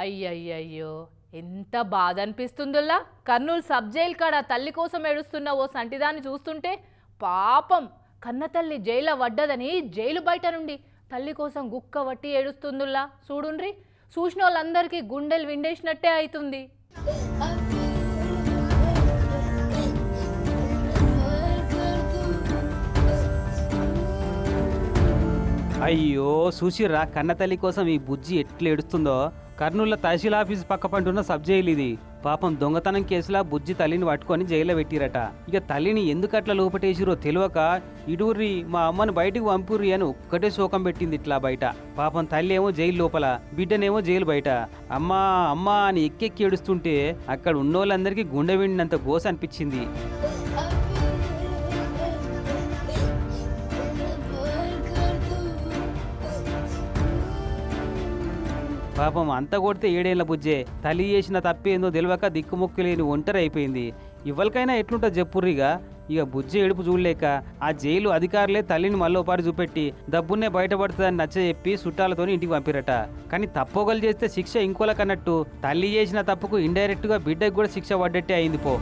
అయ్యయ్యయ్యో ఎంత బాధ అనిపిస్తుందిలా కర్నూలు సబ్ జైలు కాడ తల్లి కోసం ఏడుస్తున్న ఓ సంటిదాన్ని చూస్తుంటే పాపం కన్న తల్లి జైలు పడ్డదని జైలు బయట నుండి తల్లి కోసం గుక్క వట్టి ఏడుస్తుందిలా చూడుండ్రి చూసిన వాళ్ళందరికీ గుండెలు విండేసినట్టే అవుతుంది అయ్యో చూసిర్రా కన్నతల్లి కోసం ఈ బుజ్జి ఎట్లా ఏడుస్తుందో? కర్నూలులో తహసీల్ ఆఫీస్ పక్క పంటున్న సబ్ జైలు ఇది. పాపం దొంగతనం కేసులా బుజ్జి తల్లిని పట్టుకొని జైల్లో పెట్టిరట. ఇక తల్లిని ఎందుకు అట్లా లోపటేసిరో తెలియక ఇడూర్రి మా అమ్మని బయటకు పంపుర్రి అని ఒక్కటే శోకం పెట్టింది ఇట్లా బయట. పాపం తల్లి ఏమో జైలు లోపల బిడ్డనేమో జైలు బయట. అమ్మా అమ్మా అని ఎక్కెక్కి ఏడుస్తుంటే అక్కడ ఉన్నోళ్ళందరికీ గుండె విండినంత గోస అనిపించింది. పాపం అంత కొడితే ఏడేళ్ళ బుజ్జే. తల్లి చేసిన తప్పేందో తెలియక దిక్కుముక్కు లేని ఒంటరి అయిపోయింది. ఇవ్వలకైనా ఎట్లుంటుంది చెప్పుర్రిగా ఇక బుజ్జి ఏడుపు చూడలేక ఆ జైలు అధికారులే తల్లిని మళ్ళోపారి చూపెట్టి డబ్బున్నే బయటపడుతుందని నచ్చ చెప్పి చుట్టాలతో ఇంటికి పంపిరట. కానీ తప్పోగలు చేస్తే శిక్ష ఇంకోలకన్నట్టు తల్లి చేసిన తప్పుకు ఇండైరెక్ట్గా బిడ్డకు కూడా శిక్ష పడ్డట్టే అయింది పో.